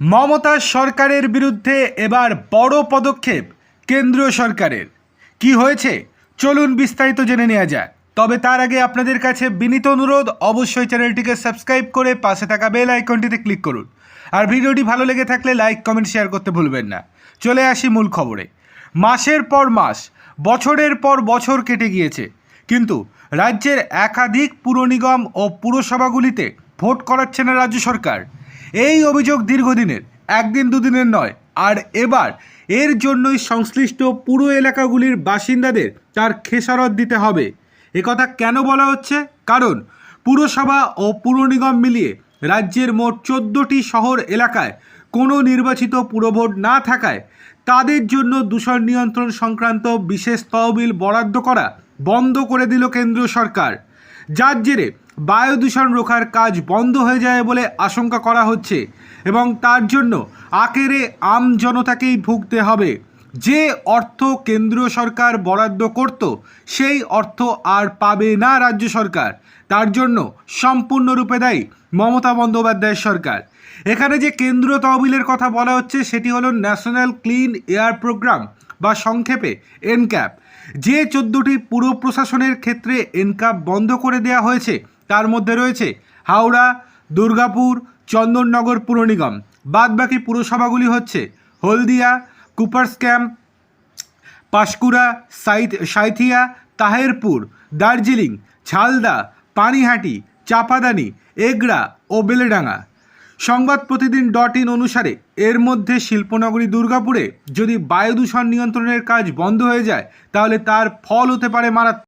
মমতা সরকারের বিরুদ্ধে এবার বড় পদক্ষেপ কেন্দ্রীয় সরকারের। কি হয়েছে? চলুন বিস্তারিত জেনে নেওয়া যাক। তবে তার আগে আপনাদের কাছে বিনীত অনুরোধ, অবশ্যই চ্যানেলটিকে সাবস্ক্রাইব করে পাশে থাকা বেল আইকনটিতে ক্লিক করুন। আর ভিডিওটি ভালো লেগে থাকলে লাইক, কমেন্ট, শেয়ার করতে ভুলবেন না। চলে আসি মূল খবরে। মাসের পর মাস, বছরের পর বছর কেটে গিয়েছে। কিন্তু রাজ্যের একাধিক পুর নিগম ও পুরসভাগুলিতে ভোট করাচ্ছে না রাজ্য সরকার। এই অভিযোগ দীর্ঘদিনের, একদিন দুদিনের নয়। আর এবার এর জন্যই সংশ্লিষ্ট পুরো এলাকাগুলির বাসিন্দাদের তার খেসারত দিতে হবে। একথা কেন বলা হচ্ছে? কারণ পুরসভা ও পুর নিগম মিলিয়ে রাজ্যের মোট চোদ্দোটি শহর এলাকায় কোনো নির্বাচিত পুরভোট না থাকায় তাদের জন্য দূষণ নিয়ন্ত্রণ সংক্রান্ত বিশেষ তহবিল বরাদ্দ করা বন্ধ করে দিল কেন্দ্রীয় সরকার। যার জেরে বায়ু দূষণ রোখার কাজ বন্ধ হয়ে যায় বলে আশঙ্কা করা হচ্ছে এবং তার জন্য আকেরে আম জনতাকেই ভুগতে হবে। যে অর্থ কেন্দ্রীয় সরকার বরাদ্দ করত, সেই অর্থ আর পাবে না রাজ্য সরকার। তার জন্য সম্পূর্ণরূপে দায়ী মমতা বন্দ্যোপাধ্যায়ের সরকার। এখানে যে কেন্দ্র তহবিলের কথা বলা হচ্ছে, সেটি হলো ন্যাশনাল ক্লিন এয়ার প্রোগ্রাম বা সংক্ষেপে এনক্যাপ। যে চোদ্দোটি পুর প্রশাসনের ক্ষেত্রে এনক্যাপ বন্ধ করে দেওয়া হয়েছে তার মধ্যে রয়েছে হাওড়া, দুর্গাপুর, চন্দননগর পুর নিগম। বাদবাকি পুরসভাগুলি হচ্ছে হলদিয়া, কুপার্স ক্যাম্প, পাশকুড়া, সাইথ সাঁইথিয়া, তাহেরপুর, দার্জিলিং, ঝালদা, পানিহাটি, চাপাদানি, এগড়া ও বেলেডাঙ্গা। সংবাদ প্রতিদিন ডট ইন অনুসারে এর মধ্যে শিল্পনগরী দুর্গাপুরে যদি বায়ু দূষণ নিয়ন্ত্রণের কাজ বন্ধ হয়ে যায়, তাহলে তার ফল হতে পারে মারাত্মক।